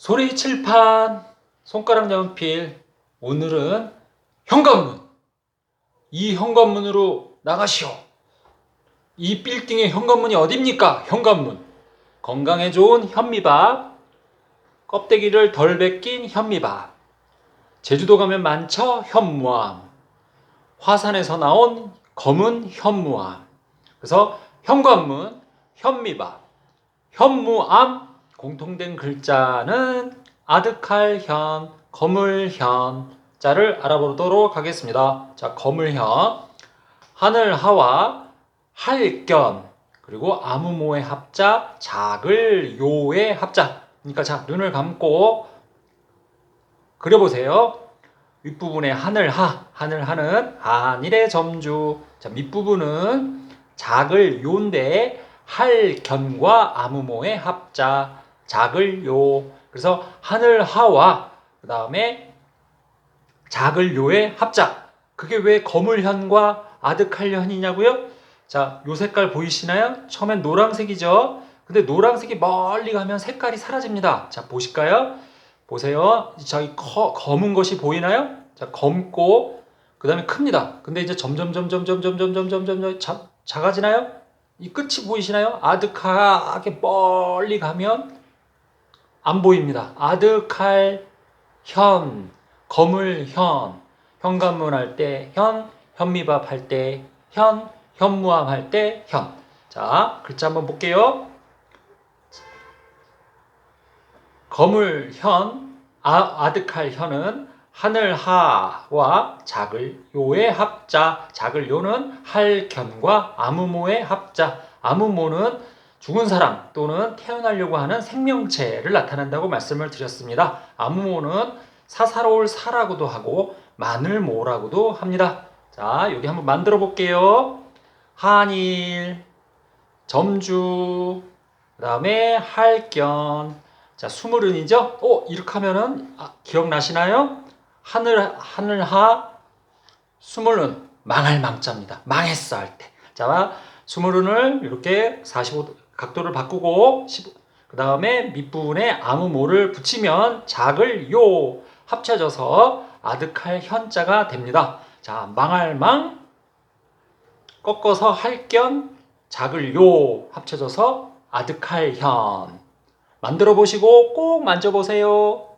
소리 칠판, 손가락 연필. 오늘은 현관문. 이 현관문으로 나가시오. 이 빌딩의 현관문이 어딥니까? 현관문. 건강에 좋은 현미밥. 껍데기를 덜 벗긴 현미밥. 제주도 가면 많죠? 현무암. 화산에서 나온 검은 현무암. 그래서 현관문, 현미밥, 현무암 공통된 글자는 아득할현, 거물현 자를 알아보도록 하겠습니다. 자, 거물현, 하늘하와 할견 그리고 아무모의 합자, 작을 요의 합자. 그러니까 자 눈을 감고 그려보세요. 윗부분에 하늘하, 하늘하는 한일의 점주. 자 밑부분은 작을 요인데 할견과 아무모의 합자, 작을 요. 그래서 하늘 하와 그 다음에 작을 요의 합자. 그게 왜 거물현과 아득할현이냐고요? 자, 요 색깔 보이시나요? 처음엔 노란색이죠. 근데 노란색이 멀리 가면 색깔이 사라집니다. 자, 보실까요? 보세요. 저기 커, 검은 것이 보이나요? 자, 검고 그 다음에 큽니다. 근데 이제 점점 점점 점점 점점 점점 점점 자, 작아지나요? 이 끝이 보이시나요? 아득하게 멀리 가면 안 보입니다. 아득할 현, 검을 현, 현관문 할 때 현, 현미밥 할 때 현, 현무암 할 때 현. 자, 글자 한번 볼게요. 검을 현, 아, 아득할 현은 하늘 하와 작을 요의 합자, 작을 요는 할견과 아무모의 합자, 아무모는 죽은 사람 또는 태어나려고 하는 생명체를 나타낸다고 말씀을 드렸습니다. 아무모는 사사로울 사라고도 하고 마늘모라고도 합니다. 자, 여기 한번 만들어 볼게요. 한일, 점주, 그 다음에 할견, 자, 수물은이죠? 어, 이렇게 하면은, 아, 기억나시나요? 하늘, 하늘하, 수물은 망할 망자입니다. 망했어 할 때. 자, 수물은을 이렇게 45도, 각도를 바꾸고, 그 다음에 밑부분에 아무 모를 붙이면 작을 요 합쳐져서 아득할 현자가 됩니다. 자, 망할 망, 꺾어서 할견, 작을 요 합쳐져서 아득할 현. 만들어 보시고 꼭 만져보세요.